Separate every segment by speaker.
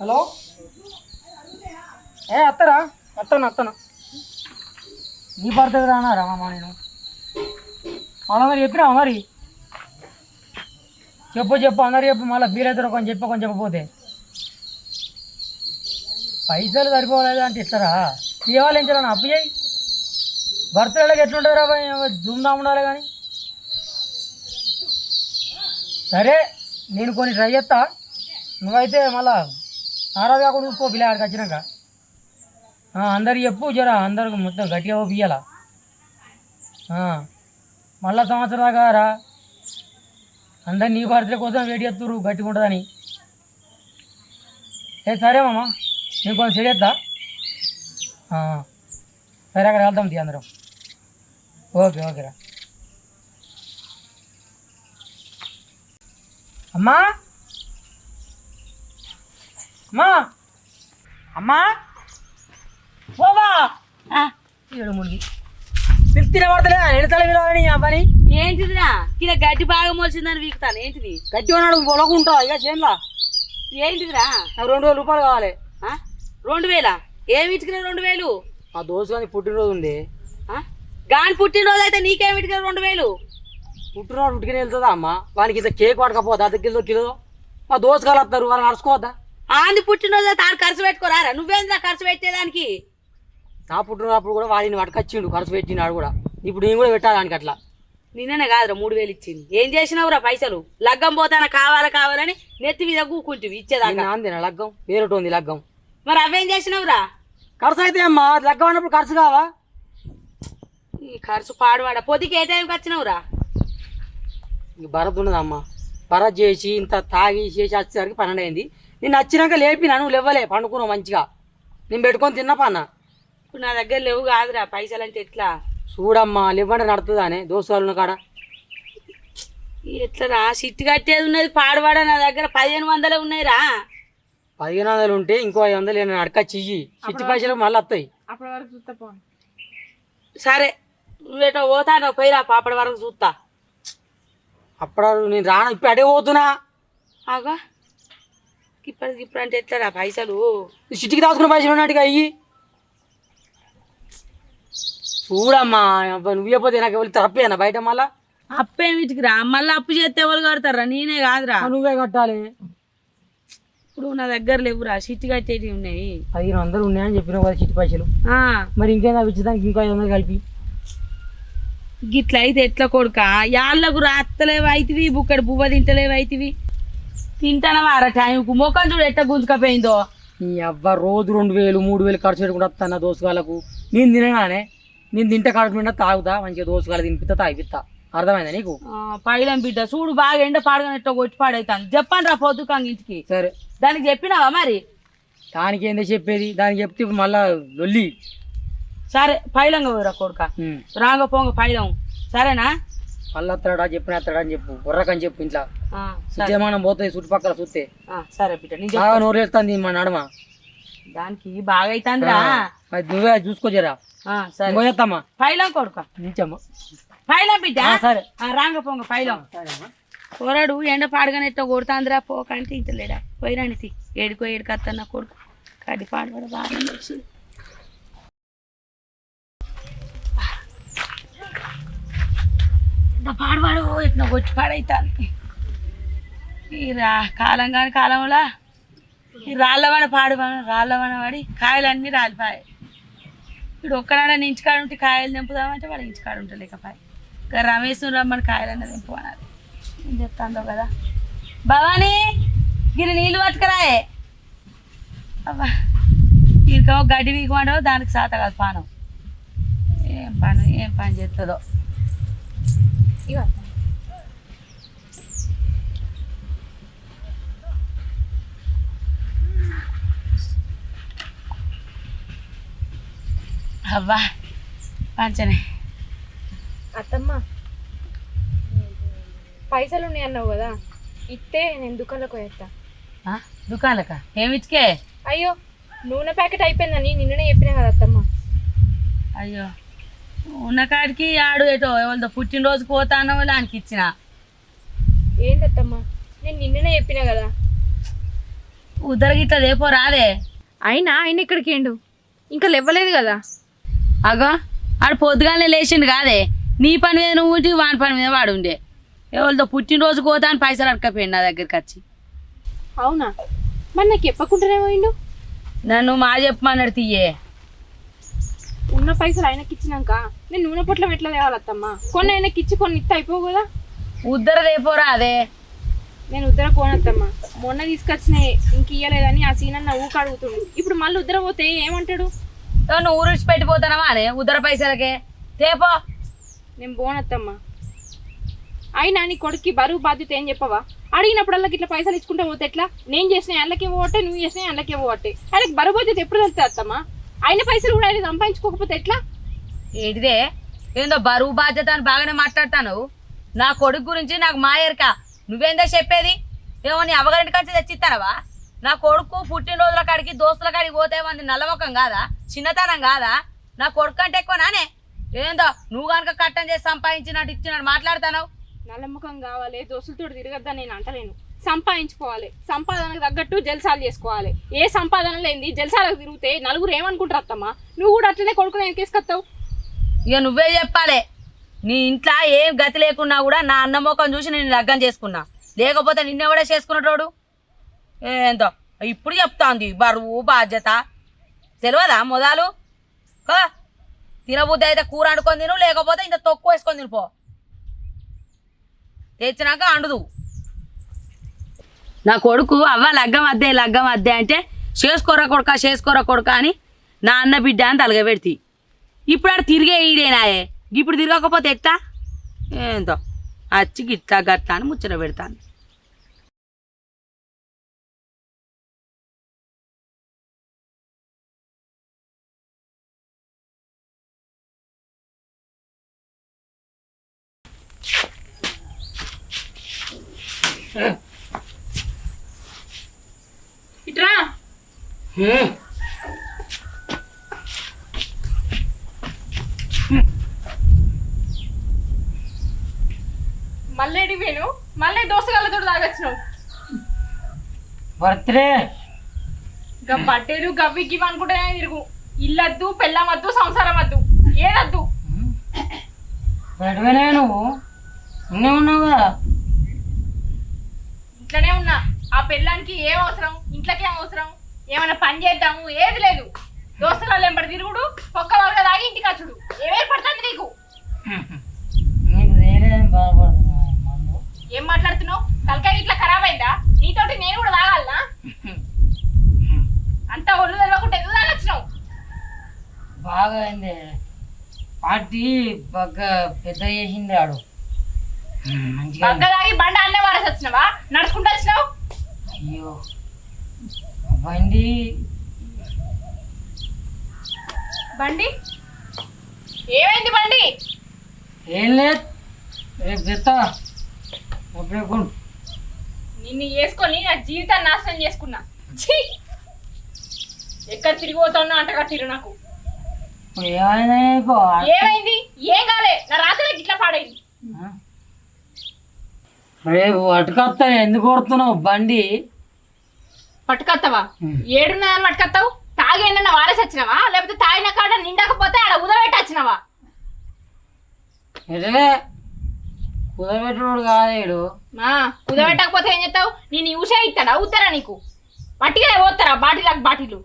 Speaker 1: Hello? ఏ అత్తరా? అత్తను అత్తను నీ పడుతుంది రానారా మామ నేను? మళ్ళీ మరి చెప్పినావా మరి? చెప్పు చెప్పు అందరు చెప్పు మళ్ళీ ఫీల్ అవుతారు కొంచెం చెప్పు కొంచెం చెప్పకపోతే. పైసలు సరిపోలేదు అంటే ఇస్తారా? ఇవ్వాలి ఏం అప్పు చేయి. బర్త్డేలకు ఎట్లుంటారా దుమ్దా ఉండాలి కానీ. సరే నేను కొన్ని ట్రై చేస్తా. నువ్వైతే మళ్ళా నారాజు కాకుండా చూసుకో పిల్లాడికి వచ్చినాక. అందరు చెప్పు జరా అందరికి మొత్తం గట్టిగా ఓపియాలా మళ్ళా సంవత్సరం దాకా రా. అందరు నీ బర్త్డే కోసం వెయిట్ చేస్తుర్రు గట్టిగా ఉంటుందని. ఏ సరే మామ నేను కొంచెం సెట్ చేస్తా. సరే అక్కడ వెళ్దాం తీ అందరం. ఓకే ఓకేరా అమ్మా! అమ్మా! అమ్మా! ఓవా ఏడు మునిగి. పిలిచిన పడతలే ఎడతల విలువని అవ్వని
Speaker 2: ఏంటిదిరా? కింద గడ్డి బాగా మోల్చిందని వీకుతాను. ఏంటిది?
Speaker 1: గట్టి ఉన్నాడు పొలకుంటా ఇక చేనులా.
Speaker 2: ఏంటిదిరా?
Speaker 1: నాకు రెండు వేల రూపాయలు కావాలి.
Speaker 2: ఆ? రెండు వేలా? ఏమి ఇటుకురా రెండు వేలు?
Speaker 1: మా దోస్తు కానీ పుట్టినరోజు ఉంది.
Speaker 2: ఆ? గాని పుట్టినరోజు అయితే నీకేమి ఇటుకురా రెండు వేలు?
Speaker 1: పుట్టినరోజు పుట్టుకుని వెళ్తుందా అమ్మ? వానికి ఇంత కేక్ పడకపోతే అర్ధ కిలో కిలో? మా దోస్తు కాలు వస్తారు వాళ్ళు నడుచుకోవద్దా
Speaker 2: ఆంది పుట్టినరోజు అయితే ఆడు ఖర్చు పెట్టుకోరారా? నువ్వేంద్రా ఖర్చు పెట్టేదానికి?
Speaker 1: నా పుట్టినప్పుడు కూడా వాడిని పట్టుకొచ్చిండు ఖర్చు పెట్టినాడు కూడా. ఇప్పుడు నేను కూడా పెట్టాలి అట్లా.
Speaker 2: నిన్ననే కాదురా మూడు వేలు ఇచ్చింది. ఏం చేసినావురా పైసలు? లగ్గం పోతానా కావాలా కావాలని నెత్తి మీద కూకుంటివి ఇచ్చేదాకా.
Speaker 1: అంది లగ్గం? వేరేటి ఉంది లగ్గం.
Speaker 2: మరి అవేం చేసినావురా?
Speaker 1: ఖర్చు అయితే అమ్మా లగ్గం అన్నప్పుడు ఖర్చు కావా?
Speaker 2: ఈ ఖర్చు పాడువాడ? పొద్దుకి ఏ టైంకి వచ్చినావురా?
Speaker 1: భరత్ ఉన్నదమ్మా. భరత్ చేసి ఇంత తాగి చేసి వచ్చేసరికి పన్నెండు అయింది. నేను వచ్చినాక లేపినా నువ్వు లేవలే పండుకున్నావు మంచిగా. నేను పెట్టుకొని తిన్నా పన్న.
Speaker 2: ఇప్పుడు నా దగ్గర లేవు కాదురా పైసలు అంటే ఎట్లా?
Speaker 1: చూడమ్మా లేవంటే నడుతుందానే దోస్తులు కాడ.
Speaker 2: ఎట్లా రా సిట్టి కట్టేది ఉన్నది పాడువాడ నా దగ్గర పదిహేను వందలే ఉన్నాయిరా.
Speaker 1: పదిహేను వందలు ఉంటే ఇంకో ఐదు వందలు నేను అడకచ్చి ఇయ్యి చిట్టి పైసలు మళ్ళీ వస్తాయి.
Speaker 2: సరే నువ్వేటో పోతాను పోయిరా పాపడి వరకు చూస్తా.
Speaker 1: అప్పుడు నేను రాను ఇప్పుడు అడే పోతున్నా.
Speaker 2: ఆగా. ఇప్పటికి ఇప్పుడు అంటే ఎట్లా రా పైసలు?
Speaker 1: చిట్టికి దాచుకున్న పైసలు ఉన్నట్టుగా అయ్యి. చూడమ్మా అబ్బా నువ్వు చెప్పతే నాకు ఎవరు తప్పేనా బయట మళ్ళా?
Speaker 2: అప్పేమిటికి రా? మళ్ళీ అప్పు చేస్తే ఎవరు కడతారా నేనే కాదురా.
Speaker 1: నువ్వే కట్టాలి.
Speaker 2: ఇప్పుడు నా దగ్గర లేవురా సిట్టి కట్టేటివి ఉన్నాయి?
Speaker 1: పదిహేను వందలు ఉన్నాయని చెప్పినావు కదా చిట్టి పైసలు.
Speaker 2: ఆ,
Speaker 1: మరి ఇంకేదా ఇచ్చేదానికి ఇంకో ఐదు వందలు కలిపి?
Speaker 2: గిట్ల అయితే ఎట్లా కొడుక? యాళ్ళకు రాత్తలేవు అయితివి బుక్కడు బువ్వ తింటలేవు తింటానవా రా టైంకు మొక్కం చూడు ఎట్ట గుంజుకపోయిందో.
Speaker 1: నీ అవ్వ రోజు రెండు వేలు మూడు వేలు ఖర్చు పెట్టుకుంటా వస్తాను నా దోసుగాలకు నేను తినగానే నేను తింటే కడుపు నిండా తాగుతా మంచిగా దోసుగాలు తినిపిస్తా తాగిపిస్తా. అర్థమైందా నీకు?
Speaker 2: పైలం బిడ్డ చూడు బాగా ఎండ పాడగానట్టు కొట్టి పాడైతాను చెప్పండి రా పొద్దుకాంగ ఇంటికి.
Speaker 1: సరే.
Speaker 2: దానికి చెప్పినావా మరి?
Speaker 1: దానికి ఏందో చెప్పేది? దానికి చెప్తే మళ్ళా లొల్లి.
Speaker 2: సరే పైలంగా పోయిరా కొడుక. రాంగ పోంగ పైలం. సరేనా?
Speaker 1: మళ్ళీ వస్తాడా చెప్పిన వస్తాడా అని చెప్పు. ఉర్రకని చెప్పు ఇంట్లో. సుజమానం పోతుంది చుట్టుపక్కల చూస్తే.
Speaker 2: సరే బిడ్డ
Speaker 1: బాగా. నోరేస్తుంది మా నడమ.
Speaker 2: దానికి బాగా అవుతుందిరా.
Speaker 1: మరి నువ్వే చూసుకోజరా
Speaker 2: సరే.
Speaker 1: పోయేస్తామ్మా
Speaker 2: పైలం కొడుక.
Speaker 1: నించమ్మా
Speaker 2: పైలం బిడ్డ?
Speaker 1: సరే.
Speaker 2: రాంగ పోంగ పైలం. పోరాడు ఎండ పాడగానెట్ట కొడుతాందిరా పోకంటే ఇంటలేడా పోయిరండి తి. ఏడుకో ఏడుకత్తన్న కొడుకు. కడి పాడబడ బాగా వచ్చింది పాడవాడు ఎట్లా కొట్టి పాడైతాంది. ఈ రా కాలం కాని కాలంలో. ఈ రాళ్ళవన పాడు రాళ్ళవన పడి కాయలన్నీ రాలిపాయి ఇప్పుడు ఒక్కనాడ ఇంటికాడ ఉంటే కాయలు తెంపుదామంటే వాడు ఇంటికాడ ఉంటలేకపోయి ఇంకా రమేష్ రమ్మని కాయలన్నీ తెంపమన్నారు. ఏం చెప్తాను కదా. భవానీ గిరి నీళ్ళు పట్టుకురాయే. అబ్బా ఇంకో గడ్డి వీకమంటావు దానికి సాత కాదు పానం. ఏం పని ఏం పని చేస్తుందో అబ్బా పంచనే
Speaker 3: అత్తమ్మ పైసలు ఉన్నాయి అన్నావు కదా ఇస్తే నేను దుకాణంలోకి పోయేస్తా
Speaker 2: ఆ? దుకాణాలకా? ఏమిటికే
Speaker 3: అయ్యో నూనె ప్యాకెట్ అయిపోయిందని నిన్ననే చెప్పినా కదా అత్తమ్మ.
Speaker 2: అయ్యో ఉన్న కాడికి ఆడు ఏటో ఎవరిదో పుట్టినరోజుకి పోతానో దానికి ఇచ్చిన?
Speaker 3: ఏంటి అత్తమ్మ నేను నిన్ననే చెప్పినా కదా.
Speaker 2: ఉద్దర గిట్ల లేపో రాదే.
Speaker 3: అయినా ఆయన ఇక్కడికి ఏండు? ఇంకా లేవ్వలేదు కదా?
Speaker 2: అగో ఆడు పొద్దుగానే లేచిండు కాదే. నీ పని మీద నువ్వు ఉంటే వాని పని మీద వాడు ఉండే. ఎవరితో పుట్టినరోజు పోతా అని పైసలు అడకపోయింది నా దగ్గరికి వచ్చి.
Speaker 3: అవునా? మరి నాకు చెప్పకుండానే పోయిండు?
Speaker 2: నన్ను మా చెప్పమన్నాడు తీయే.
Speaker 3: ఉన్న పైసలు ఆయనకి ఇచ్చినాక నేను నూనె పొట్లం ఎట్లా తేవాలత్తమ్మా కొన్ని ఆయనకి ఇచ్చి కొన్ని ఇస్తే అయిపోవు కదా?
Speaker 2: ఉద్దర లేపోరా అదే.
Speaker 3: నేను ఉద్దర కోనత్తమ్మా మొన్న తీసుకొచ్చిన ఇంక ఇయ్యలేదని ఆ సీనన్న ఊక అడుగుతుండు. ఇప్పుడు మళ్ళీ ఉద్దర పోతే ఏమంటాడు?
Speaker 2: నువ్వు ఊరు పెట్టిపోతానవా అనే ఉద్దర పైసలకే? తేపో.
Speaker 3: నేను పోనత్తమ్మా. అయినా నీ కొడుక్కి బరువు బాధ్యత ఏం చెప్పవా? అడిగినప్పుడల్లా ఇట్లా పైసలు ఇచ్చుకుంటే పోతే ఎట్లా? నేను చేసిన అల్లకే పోవట్టే నువ్వు చేసిన అల్లకే పోవట్టే. ఆయనకి బరువు బాధ్యత ఎప్పుడు తెలుస్తుంది అత్తమ్మా? ఆయన పైసలు కూడా ఆయన సంపాదించుకోకపోతే ఎట్లా?
Speaker 2: ఏంటిదే? ఏందో బరువు బాధ్యత అని బాగానే మాట్లాడతాను. నా కొడుకు గురించి నాకు మాయర్క నువ్వేందో చెప్పేది? ఏమో నీ అవగారింటి కంచి తెచ్చిస్తానవా? నా కొడుకు పుట్టినరోజుల కాడికి దోస్తుల కాడికి పోతే మంది నల్లముఖం కాదా? చిన్నతనం కాదా? నా కొడుకు అంటే ఎక్కువ నానే. ఏందో నువ్వు కనుక కట్టం చేసి సంపాదించినట్టు ఇచ్చినట్టు మాట్లాడతాను
Speaker 3: నల్లముఖం కావాలి దోస్తులతో తిరగద్దని నేను అంటలేను. సంపాదించుకోవాలి సంపాదనకు తగ్గట్టు జల్సాలు చేసుకోవాలి. ఏ సంపాదన లేనిది జల్సాలకు తిరిగితే నలుగురు ఏమనుకుంటారు అత్తమ్మా? నువ్వు కూడా అట్లనే కొడుకుని ఎంకేసుకొస్తావు
Speaker 2: ఇక నువ్వే చెప్పాలి. నీ ఇంట్లో ఏం గతి లేకున్నా కూడా నా అన్న ముఖం చూసి నేను లగ్గం చేసుకున్నా. లేకపోతే నిన్నెవడే చేసుకున్నటోడు ఏందో? ఇప్పుడు చెప్తాంది బరువు బాధ్యత. తెలియదా మొదలు? కో తినబుద్ధి అయితే కూర వండుకొని తిను లేకపోతే ఇంత తొక్కు వేసుకొని తినిపో తెచ్చినాక అండుదు నా కొడుకు అవ్వ లగ్గం అద్దే లగ్గం అద్దే అంటే చేసుకోరా కొడుక చేసుకోరా కొడుక అని నా అన్న బిడ్డ అని తలగబెడితి. ఇప్పుడు ఆడ తిరిగే ఈడేనాయే ఇప్పుడు తిరగకపోతే ఎట్టా ఏందో? అచ్చి గిట్లా గట్లా అని ముచ్చట పెడతాను
Speaker 3: ఇట్రా. మళ్ళీ వేణు మళ్ళీ దోసగాళ్ళతో తాగొచ్చినావు.
Speaker 1: బర్త్డే.
Speaker 3: ఇంకా బట్టెలు గవ్వి గివ్ అనుకుంటేనే తిరుగు. ఇల్లద్దు పెళ్ళమద్దు సంసారం వద్దు ఏదద్దు?
Speaker 1: నువ్వు ఉన్నే ఉన్నావు కదా
Speaker 3: ఇట్లనే ఉన్నా. ఆ పెళ్ళానికి ఏం అవసరం? ఇంట్లోకి అవసరం? ఏమైనా పని చేద్దాము? ఏది లేదు. దోస్తుగాళ్ళు ఎంబడి తిరుగుడు ఒక్క వాళ్ళ దాగి ఇంటికి వచ్చుడు. ఏమేం పడుతుంది నీకు? ఏం మాట్లాడుతున్నావు? తలకాయ ఇట్లా ఖరాబ్ అయిందా? నీతోటి నేను కూడా తాగాలనా? అంతా ఒళ్ళు తెలవకుండా ఎందుకు తాగొచ్చినావు?
Speaker 1: బాగా అయింది. పార్టీ బాగా పెద్ద చేసింది ఆడు.
Speaker 3: తాగి బండ అన్నే వారేసి వచ్చినావా? నడుచుకుంటూ వచ్చినావు?
Speaker 1: అయ్యో బండి
Speaker 3: బండి? ఏమైంది బండి?
Speaker 1: ఏం లేదు. రేపు చెప్తా అప్పుడే కొను
Speaker 3: నిన్ను వేసుకొని నా జీవితాన్ని నాశనం చేసుకున్నా. ఎక్కడ తిరిగి పోతున్నా అంట కట్టిరు నాకు.
Speaker 1: ఏమైంది?
Speaker 3: ఏం కాలే. నా రాత్రి ఇట్లా పాడైంది?
Speaker 1: రేపు పట్టుకొస్తా ఎందుకు కొడుతున్నావు? బండి.
Speaker 3: పట్టుకొస్తావా ఏడున్నదని పట్టుకొస్తావు తాగి ఎన్న వారేసి వచ్చినావా? లేకపోతే తాగిన కాడ నిండకపోతే ఆడ ఉదబెట్టి వచ్చినావా?
Speaker 1: ఎటలే కుదబెట్టుడు కాదేడు
Speaker 3: కుదబెట్టకపోతే ఏం చేస్తావు? నేను యూసే ఇస్తాడా? అవుతారా నీకు? పట్టిగా పోతారా? బాటిలకు బాటిలు?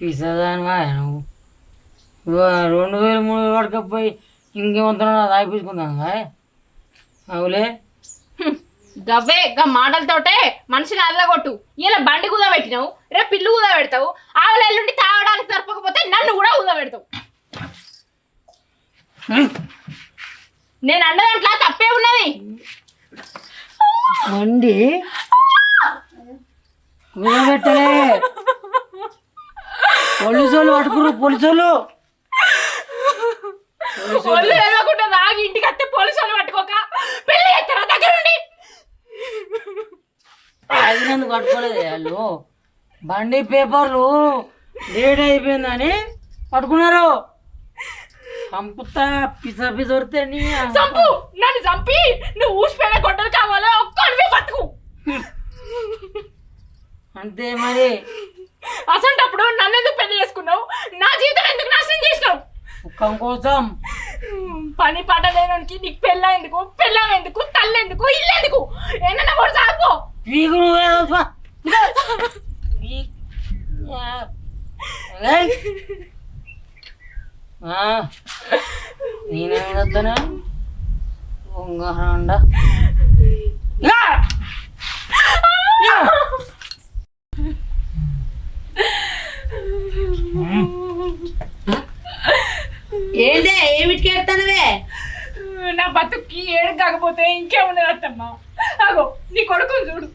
Speaker 1: పిసదానివా నువ్వు. రెండు వేలు మూడు వేలు పట్టుకపోయి ఇంకేమంటున్నా తాగిపించుకుందాం అవులే.
Speaker 3: గవ్వే గా మాటలతోటే మనిషిని అదగొట్టు ఇలా బండి కుదా పెట్టినావు రేపు పిల్లు కుదా పెడతావు ఆవుల ఎల్లుండి తాగడానికి సరిపోకపోతే నన్ను కూడా కుదా పెడతావు నేను అన్న దాంట్లో తప్పే ఉన్నది.
Speaker 1: బండి? కుదబెట్టలే. పోలీసు వాళ్ళు పట్టుకురు పోలీసు వాళ్ళు
Speaker 3: ఒళ్ళు తెలవకుండా తాగి ఇంటికి పోలీసు వాళ్ళు పట్టుకోక పెళ్ళి చేస్తారా దగ్గరుండి
Speaker 1: తాగినందుకు పట్టుకోలేదు వాళ్ళు? బండి పేపర్లు డేట్ అయిపోయిందని పట్టుకున్నారు. చంపుతా పిస పిస వస్తే నీ
Speaker 3: చంపు! నన్ను చంపి నువ్వు ఊసిపోయిన గొడ్డలు కావాలో? ఒక్కడివే బతుకు.
Speaker 1: అంతే మరి.
Speaker 3: అసంటప్పుడు నన్ను ఎందుకు పెళ్ళి చేసుకున్నావు? నా జీవితం ఎందుకు నాశనం చేసినావు?
Speaker 1: సుఖం కోసం
Speaker 3: పని పాట లేనికి నీకు పెళ్ళ ఎందుకు? పెళ్ళం ఎందుకు? తల్లి ఎందుకు? ఇల్లు ఎందుకు? ఏమన్నా కూడా సాగిపో
Speaker 1: పీకు నువ్వే వద్దువా. పీ- ఆ. ఏయ్. ఆ. నేనేం వద్దనా ఉంగరండ
Speaker 2: ఏందే? ఏమిటికి ఎడతానవే
Speaker 3: నా బతుక్కి ఏడు కాకపోతే ఇంకేమున్నది అత్తమ్మ? అగో నీ కొడుకుని చూడు.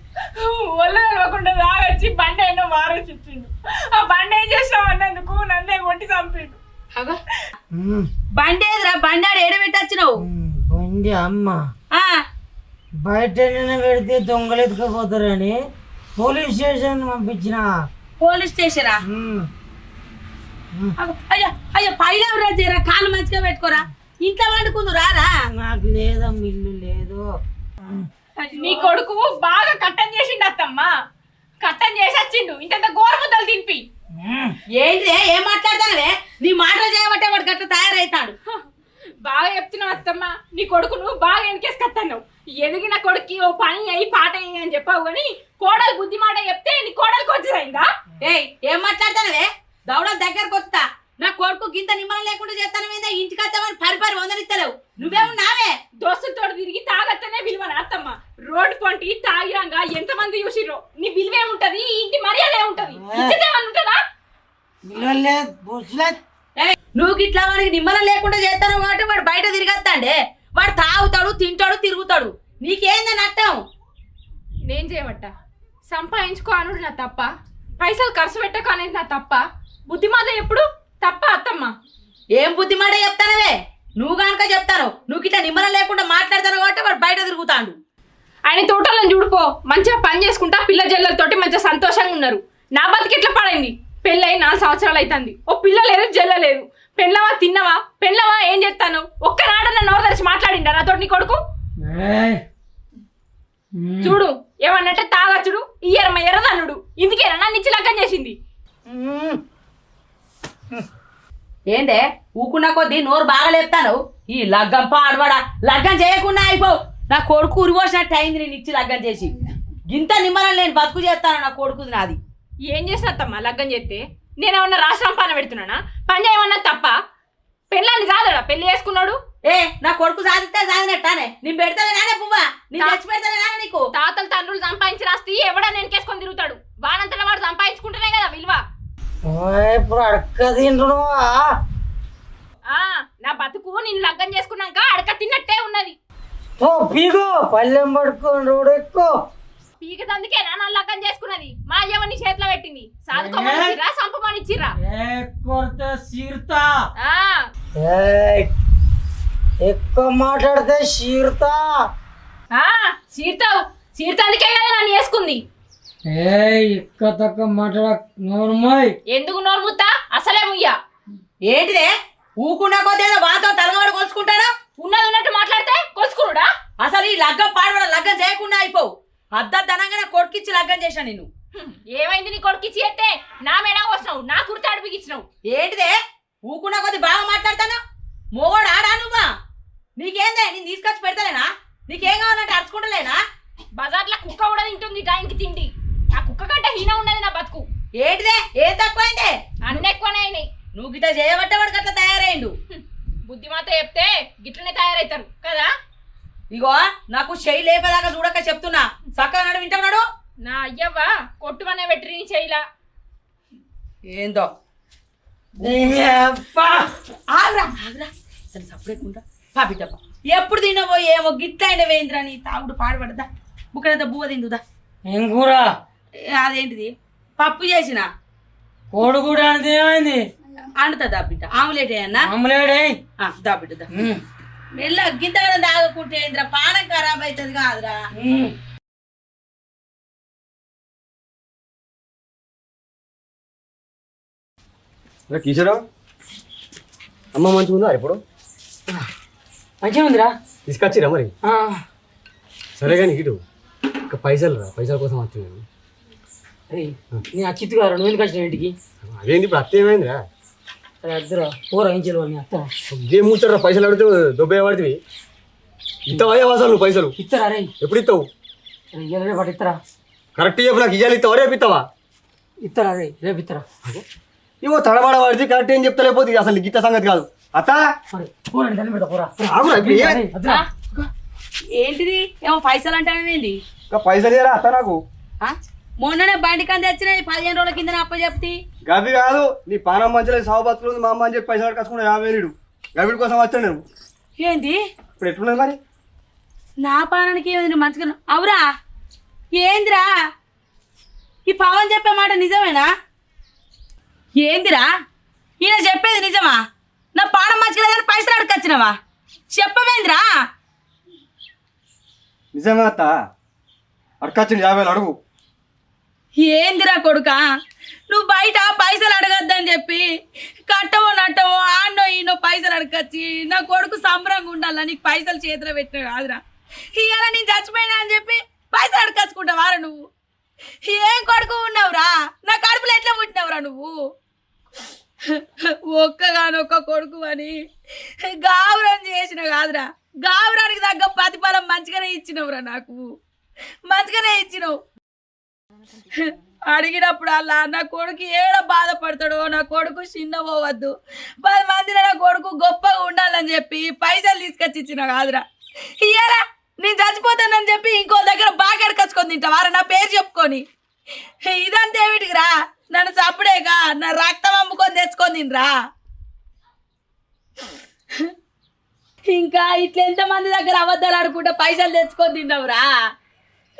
Speaker 3: ఒళ్ళు తెలవకుండా తాగొచ్చి బండి అయినా వారేసి ఇచ్చిండు ఆ బండి ఏం చేసినావు అన్నందుకు? నన్నే కొట్టి చంపిండు.
Speaker 2: అగో. బండి ఏదిరా? బండి ఆడ ఏడబెట్టొచ్చినావు
Speaker 1: బండి అమ్మ.
Speaker 2: ఆ,
Speaker 1: బయట పెడితే దొంగలు ఎత్తుకపోతారని పోలీస్ స్టేషన్ పంపించిన.
Speaker 2: పోలీస్ స్టేషనా?
Speaker 1: ఉమ్.
Speaker 2: అయ్యో అయ్యో పైన ఎవరా జరా? కాలు మంచిగా పెట్టుకోరా. ఇంట్లో వండుకుందు రారా?
Speaker 1: నాకు లేదమ్మ ఇల్లు లేదు.
Speaker 3: నీ కొడుకు బాగా కట్టం చేసిండు అత్తమ్మ కట్టం చేసి వచ్చిండు ఇంత గోరముద్దలు తినిపి.
Speaker 2: ఏంటిదే? ఏం మాట్లాడతానవే? నీ మాటలు చేయబట్టే వాడు గట్ల తయారవుతాడు
Speaker 3: బాగా చెప్తున్నావు అత్తమ్మ. నీ కొడుకును బాగా వెనకేసుకొస్తాను ఎదిగిన కొడుక్కి ఓ పని అయ్యి పాట అయ్యి అని చెప్పావు కానీ కోడలు బుద్ధి మాట చెప్తే నీ కోడలికి వచ్చేదైందా
Speaker 2: ఏయ్ ఏం మాట్లాడతానవే? దౌడల దగ్గరకు వస్తా. నా కొడుకు గింత నిమ్మలం లేకుండా చేస్తాను మీద ఇంటికి వస్తామని పరి పరి వందనిస్తలేవు నువ్వేమున్నావే
Speaker 3: దోస్తులతో తిరిగి తాగత్తనే విలువన అత్తమ్మ. రోడ్డు పొంటి తాగిరంగా ఎంతమంది చూసిర్రో? నీ విలువ ఈ ఇంటి మర్యాద ఉంటుందా.
Speaker 2: నువ్వు గిట్లా వాడికి నిమ్మలం లేకుండా చేస్తాను కాబట్టి వాడు బయట తిరిగేస్తాండే. వాడు తాగుతాడు తింటాడు తిరుగుతాడు. నీకేంది నట్టం
Speaker 3: నేను చేయబట్ట సంపాదించుకో అనుడు నా తప్ప. పైసలు ఖర్చు పెట్టక అనేది నా తప్ప. బుద్ధిమాత ఎప్పుడు? తప్ప అత్తమ్మ.
Speaker 2: ఏం బుద్ధి మాట చెప్తానవే? నువ్వు కనుక చెప్తాను నువ్వు గిట్లా నిమ్మలం లేకుండా మాట్లాడతాను కాబట్టి వాడు బయట తిరుగుతాడు.
Speaker 3: ఆయన తోటలను చూడిపో. మంచిగా పని చేసుకుంటా పిల్ల జల్లలతోటి మంచిగా సంతోషంగా ఉన్నారు. నా బతికి ఎట్లా పడైంది? పెళ్ళై నాలుగు సంవత్సరాలు అవుతుంది ఓ పిల్ల లేదు జల్ల లేదు. పెళ్ళవా తిన్నవా? పెళ్ళవా ఏం చేస్తాను? ఒక్కనాడన్న నోరు తెరిచి మాట్లాడిండా నాతో నీ కొడుకు. చూడు ఏమన్నట్టే తాగచ్చుడు ఇయ్యరమ్మ ఎర్రదన్నుడు. ఇందుకేనా నన్ను ఇచ్చి లగ్గం చేసింది.
Speaker 2: ఏందే? ఊకున్న కొద్దీ నోరు బాగా లేపుతాను ఈ లగ్గం పాడబడా లగ్గం చేయకుండా అయిపోవు నా కొడుకు ఉరిపోసినట్టు అయింది నేను ఇచ్చి లగ్గం చేసి. గింత నిమ్మలం నేను బతుకు చేస్తాను నా కొడుకుది నాది.
Speaker 3: ఏం చేసినత్తమ్మా లగ్గం చేస్తే? నేనేమన్నా రాష్ట్రం పని పెడుతున్నానా? పని చేయమన్నా తప్ప? పెళ్ళాన్ని కాదడా పెళ్ళి చేసుకున్నాడు?
Speaker 2: ఏ నా కొడుకు సాధిస్తే సాధినట్టానే. నేను పెడతానే నానే పువ్వా నేను తెచ్చి పెడతానే నానే నీకు
Speaker 3: తాతలు తండ్రులు సంపాదించి రాస్తే ఎవడా నేనుకేసుకొని తిరుగుతాడు వానంతలో వాడు సంపాదించుకుంటేనే కదా విలువ
Speaker 1: ఓయ్, ఇప్పుడు అడక్క తింటున్నావా
Speaker 3: నా బతుకు నేను లగ్గం చేసుకున్నాక అడక తిన్నట్టే ఉన్నది.
Speaker 1: ఓ పీగో. పల్లెం పడుకోండి రోడ్ ఎక్కువ.
Speaker 3: పీక తందుకేనా నా లగ్గం చేసుకున్నది? మా అయ్యవని చేతిలో పెట్టింది. ఆ.
Speaker 1: ఏయ్, ఎక్కువ మాట్లాడితే సీర్తా?
Speaker 3: ఆ సీర్తావు సీర్తాందుకే కదా నన్ను వేసుకుంది.
Speaker 1: ఏ తక్కువ మాట్లాడ నోర్మోయ్
Speaker 3: ఎందుకు నోరు ముత్తా? అసలే ముయ్యా.
Speaker 2: ఏంటిదే? ఊకున్న కొద్దీ ఏదో వాతో తలగవాడు కొలుచుకుంటాను
Speaker 3: ఉన్నది ఉన్నట్టు మాట్లాడితే కొలుసుకురుడా
Speaker 2: అసలు ఈ లగ్గం పాడబడ లగ్గం చేయకుండా అయిపోవు అద్దద్దనంగా నా కొడుకిచ్చి లగ్గం చేశాను నేను
Speaker 3: ఏమైంది నీ కొడుకు ఇచ్చి ఎత్తే నా మేడ వస్తున్నావు నా కుర్త అడిపికిచ్చినావు
Speaker 2: ఏంటిదే? ఊకున్న కొద్ది బాగా మాట్లాడతాను? మోగోడు ఆడా నువ్వా? నీకేందే? నేను తీసుకొచ్చి పెడతలేనా? నీకేం కావాలంటే అరుచుకుంటలేనా?
Speaker 3: బజార్లో కుక్క కూడా తింటుంది టైంకి తిండి. ఆ కుక్క కంటే హీన ఉన్నది నా బతుకు.
Speaker 2: ఏంటిదే? ఏం తక్కువైందే?
Speaker 3: అన్ని ఎక్కువనే
Speaker 2: నువ్వు గిట్ట చేయబట్టే వాడికి అట్లా తయారైండు.
Speaker 3: హ్మ్, బుద్ధిమాత చెప్తే గిట్లనే తయారవుతారు కదా?
Speaker 2: ఇగో నాకు చెయ్యి లేపేదాకా చూడక చెప్తున్నా. చక్కగా నడు వింటున్నాడు
Speaker 3: నా అయ్యవ్వ కొట్టుమనే వెట్రిని చేయలా
Speaker 2: ఏందో. ఆగ్రా ఆగ్రా. సరే బిడ్డప్ప ఎప్పుడు తినవో ఏమో గిట్ల అయిన వేయింద్రా నీ తాగుడు పాడుపడదా? బుక్కడంతా బువ్వ తిందుదా?
Speaker 1: ఏం కూర?
Speaker 2: అదేంటిది? పప్పు చేసిన?
Speaker 1: కోడి కూడా అంటే ఏమైంది?
Speaker 2: అండుతుందా బిడ్డ? ఆమ్లెట్ అన్నా
Speaker 1: ఆమ్లేడే
Speaker 2: దా బిడ్డ దా. మెల్ల గింత తాగకుంటే ఏంద్రా పానం ఖరాబ్ అవుతుంది కాదురా.
Speaker 4: కిషోరా అమ్మ మంచిగా ఉందా ఇప్పుడు?
Speaker 1: మంచిగా ఉందిరా.
Speaker 4: తీసుకొచ్చిరా మరి?
Speaker 1: ఆ,
Speaker 4: సరే కానీ ఇటు ఇంకా పైసలు రా పైసల కోసం వచ్చినాను
Speaker 1: నేను అచ్చిత్తుగా రెండు వేలు వచ్చిన ఇంటికి?
Speaker 4: అదేంది ఇప్పుడు అత్త ఏమైందిరా?
Speaker 1: అరే అద్దరు కూర ఏం చేయలేదు నీ అత్త.
Speaker 4: ఇదేం కూర్చోరా పైసలు అడిగితే దొబ్బే పడితే ఇస్తావా అసలు నువ్వు పైసలు?
Speaker 1: ఇస్తారా రే?
Speaker 4: ఎప్పుడు ఇస్తావు
Speaker 1: ఇయ్యాలి ఇస్తారా
Speaker 4: కరెక్ట్ చెప్పు నాకు ఇయ్యాలి ఇస్తావా రేపు ఇస్తావా
Speaker 1: ఇస్తారా రే రేపు ఇస్తారా
Speaker 4: ఇవో తడబడ పడితే కరెక్ట్ ఏం చెప్తా లేకపోతే అసలు ఇట్ట సంగతి కాదు. అత్త?
Speaker 1: పెడతా
Speaker 4: ఆగురా ఇప్పుడు ఏ-.
Speaker 2: ఏంటిది? ఏమో పైసలు
Speaker 4: ఇంకా పైసలు ఇయ్యరా అత్త నాకు.
Speaker 2: మొన్ననే బండి కంది వచ్చినాయి పదిహేను రోజుల కింద అప్ప చెప్తి
Speaker 4: గవి కాదు నీ పానం మంచిలో సాగు బతుకులు ఉంది, మా అమ్మ అని చెప్పి పైసలు కట్టుకున్నా యాభై వేలు గవిడి కోసం వచ్చాను నేను.
Speaker 2: ఏంది?
Speaker 4: ఇప్పుడు ఎట్లున్నది మరి?
Speaker 2: నా పానానికి ఏమైంది? మంచిగా అవురా? ఏందిరా? ఈ పవన్ చెప్పే మాట నిజమేనా? ఏందిరా? ఈయన చెప్పేది నిజమా? నా పానం మంచిగా పైసలు అడగచ్చినవా చెప్పవేందిరా?
Speaker 4: నిజమే అత్త. అడకొచ్చింది యాభై అడుగు.
Speaker 2: ఏందిరా కొడుక? నువ్వు బయట పైసలు అడగద్దని చెప్పి కట్టవో నట్టవో ఆడో ఈనో పైసలు అడగచ్చి నా కొడుకు సంబరంగా ఉండాలా? నీకు పైసలు చేతిలో పెట్టిన కాదురా. ఇవాళ నేను చచ్చిపోయినా అని చెప్పి పైసలు అడగచ్చుకుంటావారా నువ్వు? ఏం కొడుకు ఉన్నావురా? నా కడుపులో ఎట్లా పుట్టినావురా నువ్వు? ఒక్కగానొక్క కొడుకు అని గావురం చేసిన కాదురా. గావురానికి తగ్గ ప్రతిఫలం మంచిగానే ఇచ్చినవురా నాకు. మంచిగానే ఇచ్చినావు. అడిగినప్పుడు అలా నా కొడుకు ఏడ బాధపడతాడో నా కొడుకు చిన్న పోవద్దు. పది మందిలో నా కొడుకు గొప్పగా ఉండాలని చెప్పి పైసలు తీసుకొచ్చి ఇచ్చిన కాదురా. ఇయ్యరా నేను చచ్చిపోతానని చెప్పి ఇంకో దగ్గర బాగా ఎడకొచ్చుకొని తింటావారా నా పేరు చెప్పుకొని. ఇదంతా ఏమిటికి రా నన్ను చప్పుడేగా నా రక్తం అమ్ముకొని తెచ్చుకొని తినరా? ఇంకా ఇట్లా ఎంతమంది దగ్గర అబద్ధాలు ఆడుకుంటే పైసలు తెచ్చుకొని తిన్నావురా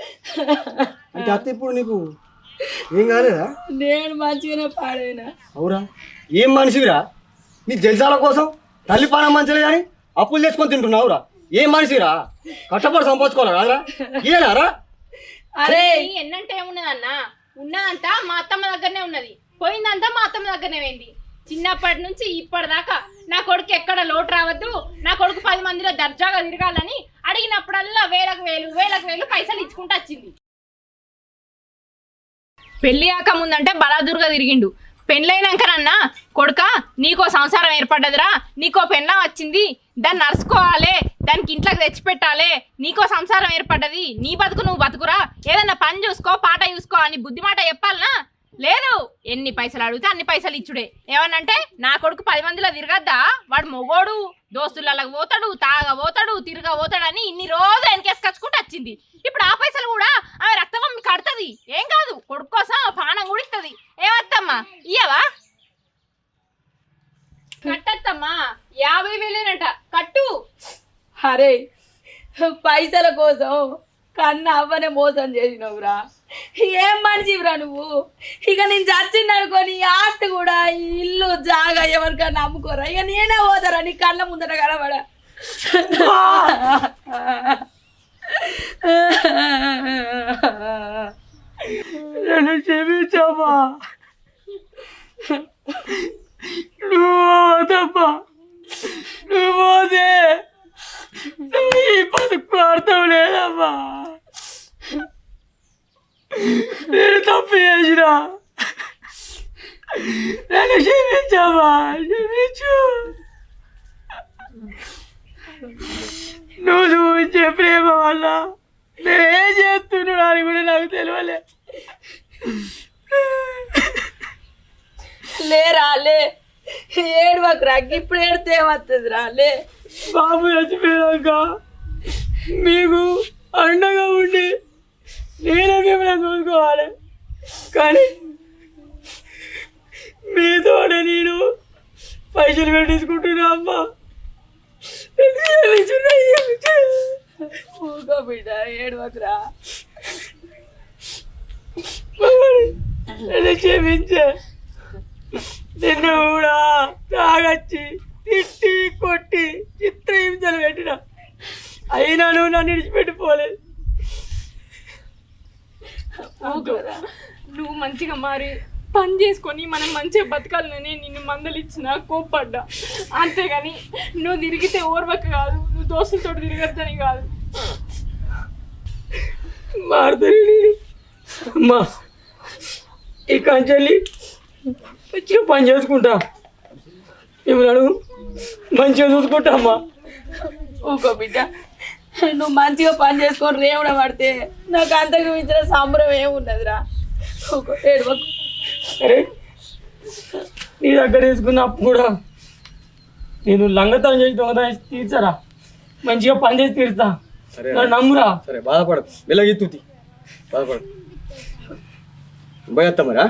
Speaker 4: అంటే అత్త ఇప్పుడు నీకు? ఏం కాలేదా?
Speaker 2: నేను మంచిగానే పాడైనా.
Speaker 4: అవురా. ఏం మనిషివిరా? నీ జల్సాల కోసం తల్లి పానం మంచిలే కానీ అప్పులు తెచ్చుకొని తింటున్నావురా ఏం మనిషిరా కష్టపడి సంపాదించుకోవాలి కాదురా? ఏనారా
Speaker 2: అరే!
Speaker 3: ఎన్నంటే ఏమున్నదన్నా ఉన్నదంతా మా అత్తమ్మ దగ్గరనే ఉన్నది. పోయిందంతా మా అత్తమ్మ దగ్గరనే పోయింది. చిన్నప్పటి నుంచి ఇప్పటిదాకా నా కొడుకు ఎక్కడ లోటు రావద్దు నా కొడుకు పది మందిలో దర్జాగా తిరగాలని అడిగినప్పుడల్లా వేలకు వేలు వేలకు వేలు పైసలు ఇచ్చుకుంటూ వచ్చింది. పెళ్ళి కాక ముందంటే బలాదుర్గా తిరిగిండు. పెళ్ళైనాకనన్నా కొడుక నీకో సంసారం ఏర్పడ్డదిరా నీకో పెళ్ళం వచ్చింది దాన్ని నడుచుకోవాలి దానికి ఇంట్లోకి తెచ్చిపెట్టాలి నీకో సంసారం ఏర్పడ్డది నీ బతుకు నువ్వు బతుకురా ఏదన్నా పని చూసుకో పాట చూసుకో అని బుద్ధి మాట చెప్పాలనా? లేదు ఎన్ని పైసలు అడిగితే అన్ని పైసలు ఇచ్చుడే. ఏమనంటే నా కొడుకు పది మందిలో తిరగద్దా? వాడు మొగోడు దోస్తులకి పోతాడు తాగ పోతాడు తిరగ పోతాడని ఇన్ని రోజులు వెనకేసుకొచ్చుకుంటూ వచ్చింది. ఇప్పుడు ఆ పైసలు కూడా ఆమె రక్తం కడుతుంది. ఏం కాదు కొడుకు కోసం ఆ పానం కూడా ఇస్తుంది ఏమత్తమ్మా? ఇయ్యవా? కట్టత్తమ్మా. యాభై వేలేనట. కట్టు.
Speaker 2: అరే పైసల కోసం కన్న అవ్వనే మోసం చేసినవురా. ఏం మనిషివిరా నువ్వు? ఇక నేను చచ్చిందనుకో అనుకోని ఆస్తి కూడా ఈ ఇల్లు జాగా ఎవరికన్నా అమ్ముకోరా? ఇక నేనే పోతారా? నీ కళ్ళ ముందర కనబడ.
Speaker 1: నన్ను క్షమించమ్మా. నువ్వు తప్ప. నువ్వు పోతే నీ బతుకు అర్థం లేదమ్మా నేను తప్పు చేసిన నన్ను క్షమించమ్మా క్షమించు నువ్వు చూపించే ప్రేమ వల్ల నేనేం చేస్తున్నాడు అని కూడా నాకు తెలియలే
Speaker 2: లేరా లే ఏడవకు రా ఇప్పుడు ఏడితే ఏమవుతుంది రా లే.
Speaker 1: బాబు చచ్చిపోయాక మీకు అండగా ఉండి నేనే మిమ్మల్ని చూసుకోవాలి. కానీ మీతోనే నేను పైసలు పెట్టించుకుంటున్నా అమ్మా.
Speaker 2: ఊగో బిడ్డ ఏడవకురా.
Speaker 1: క్షమించే. నిన్ను కూడా తాగచ్చి తిట్టి కొట్టి చిత్రహింసలు పెట్టిన. అయినా నువ్వు నన్ను విడిచిపెట్టిపోలేదు.
Speaker 3: నువ్వు మంచిగా మారి పని చేసుకొని మనం మంచిగా బతకాలని నిన్ను మందలిచ్చిన కోప్పడ్డా. అంతేగాని నువ్వు తిరిగితే ఓర్వక కాదు నువ్వు దోస్తులతో తిరగద్దని కాదు.
Speaker 1: అమ్మా ఈ కంచెల్లి. మంచిగా పని చేసుకుంటా. ఇవ్వడు మంచిగా చూసుకుంటా అమ్మా
Speaker 2: ఊకో బిడ్డ. నువ్వు మంచిగా పని చేసుకొని రేవుడ పడితే నాకు అంతకు మించిన సంబరం ఏమున్నదిరా ఊకో ఏడవకు.
Speaker 1: సరే నీ దగ్గర తీసుకున్న అప్పు కూడా నేను లంగతనం చేసి దొంగతనం చేసి తీర్చరా? మంచిగా పని చేసి నన్ను నమ్మురా?
Speaker 4: సరే బాధపడదు వెలగెత్తుతి బాధపడదు మరి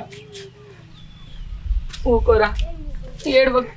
Speaker 4: ఆ?
Speaker 2: ఊకోరా ఏడవకు